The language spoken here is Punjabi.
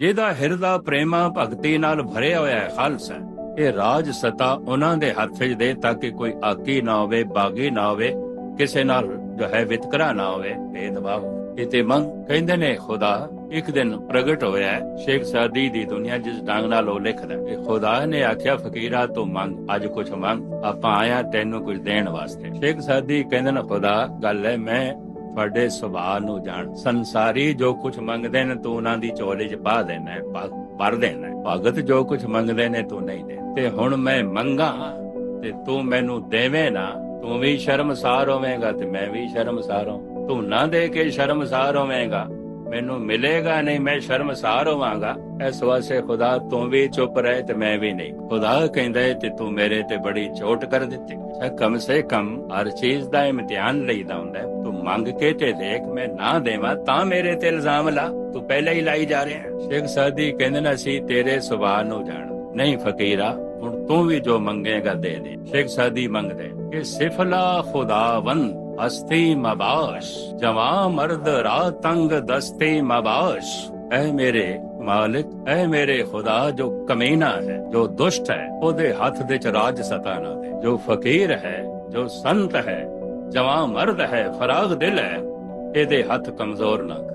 ਜਿਹਦਾ ਹਿਰਦਾ ਪ੍ਰੇਮਾ ਭਗਤੀ ਨਾਲ ਭਰਿਆ ਹੋਇਆ ਹੈ, ਖਾਲਸ ਇਹ ਰਾਜ ਸਤਾ ਉਹਨਾਂ ਦੇ ਹੱਥ 'ਚ ਦੇ ਤਾਂ ਕਿ ਕੋਈ ਆਕੀ ਨਾ ਹੋਵੇ, ਬਾਗੀ ਨਾ ਹੋਵੇ, ਕਿਸੇ ਨਾਲ ਜੋ ਹੈ ਵਿਤਕਰਾ ਨਾ ਹੋਵੇ, ਭੇਦਭਾਵ ਇਹ ਮੰਗ ਕਹਿੰਦੇ ਨੇ, ਖੁਦਾ ਇੱਕ ਦਿਨ ਪ੍ਰਗਟ ਹੋਇਆ ਸ਼ੇਖ ਸਾਦੀ ਦੀ ਦੁਨੀਆ ਜਿਸ ਢੰਗ ਨਾਲ ਉਹ ਲਿਖਦਾ ਕਿ ਖੁਦਾ ਨੇ ਆਖਿਆ, ਫਕੀਰਾ ਤੂੰ ਮੰਗ, ਅੱਜ ਕੁਛ ਮੰਗ, ਆਪਾਂ ਆਇਆ ਤੈਨੂੰ ਕੁਝ ਦੇਣ ਵਾਸਤੇ। ਸ਼ੇਖ ਸਾਦੀ ਕਹਿੰਦੇ ਨੇ, ਖੁਦਾ, ਗੱਲ ਹੈ, ਮੈਂ ਤੁਹਾਡੇ ਸੁਭਾਅ ਨੂੰ ਜਾਣ। ਸੰਸਾਰੀ ਜੋ ਕੁਝ ਮੰਗਦੇ ਨੇ ਤੂੰ ਉਹਨਾਂ ਦੀ ਝੋਲੀ 'ਚ ਪਾ ਦੇਣਾ ਹੈ, ਦੇਣਾ ਭਗਤ ਜੋ ਕੁਝ ਮੰਗਦੇ ਨੇ ਤੂੰ ਨਹੀਂ ਦੇ। ਤੇ ਹੁਣ ਮੈਂ ਮੰਗਾ ਤੇ ਤੂੰ ਮੈਨੂੰ ਦੇਵੇਂ ਨਾ। ਤੂੰ ਵੀ ਸ਼ਰਮਸਾਰ ਹੋਵੇਂਗਾ ਤੇ ਮੈਂ ਵੀ ਸ਼ਰਮਸਾਰ ਹਾਂ। ਤੂੰ ਨਾ ਦੇ ਕੇ ਸ਼ਰਮਸਾਰ ਹੋਵੇਂਗਾ। ਮੈਨੂੰ ਮਿਲੇਗਾ ਨਹੀਂ ਮੈਂ ਸ਼ਰਮਸਾਰ ਹੋਵਾਂਗਾ। ਇਸ ਵਾਸਤੇ ਖੁਦਾ ਤੂੰ ਵੀ ਚੁੱਪ ਰਹਿ ਤੇ ਮੈਂ ਵੀ ਨਹੀਂ। ਖੁਦਾ ਕਹਿੰਦਾ ਤੇ ਤੂੰ ਮੇਰੇ ਤੇ ਬੜੀ ਚੋਟ ਕਰ ਦਿੱਤੀ। ਕਮ ਸੇ ਕਮ ਹਰ ਚੀਜ਼ ਦਾ ਇਮਤਿਹਾਨ ਲਈਦਾ ਹੁੰਦਾ ਮੰਗ ਕੇ ਤੇ ਦੇਖ, ਮੈਂ ਨਾ ਦੇਵਾਂ, ਤਾਂ ਮੇਰੇ ਤੇ ਇਲਜ਼ਾਮ ਲਾ। ਤੂੰ ਪਹਿਲਾਂ ਹੀ ਲਾਈ ਜਾ ਰਿਹਾ ਸ਼ੇਖ ਸਾਦੀ ਕਹਿੰਦੇ ਨਾ ਸੀ ਤੇਰੇ ਸੁਭਾਅ ਨੂੰ ਜਾਣ। ਨਹੀਂ ਫਕੀਰਾ, ਹੁਣ ਤੂੰ ਵੀ ਜੋ ਮੰਗੇਗਾ ਦੇ ਦੇ। ਸ਼ੇਖ ਸਾਦੀ ਮੰਗਦੇ ਕਿ ਸਿਫਲਾ ਖੁਦਾਵੰ ਹਸਤੀ ਮਬਾਸ਼। ਜਵਾਂ ਮਰਦ ਰਾ ਤੰਗ ਦਸਤੀ ਮਬਾਸ਼। ਐ ਮੇਰੇ ਮਾਲਿਕ, ਐ ਮੇਰੇ ਖੁਦਾ ਜੋ ਕਮੀਨਾ ਹੈ, ਜੋ ਦੁਸ਼ਟ ਹੈ, ਉਹਦੇ ਹੱਥ ਦੇ ਚ ਰਾਜ ਸਤਾ ਨਾ ਦੇ। ਜੋ ਫਕੀਰ ਹੈ, ਜੋ ਸੰਤ ਹੈ ਜਵਾਂ ਮਰਦ ਹੈ ਫਰਾਗ ਦਿਲ ਹੈ ਇਹਦੇ ਹੱਥ ਕਮਜ਼ੋਰ ਨਾ ਕਰ।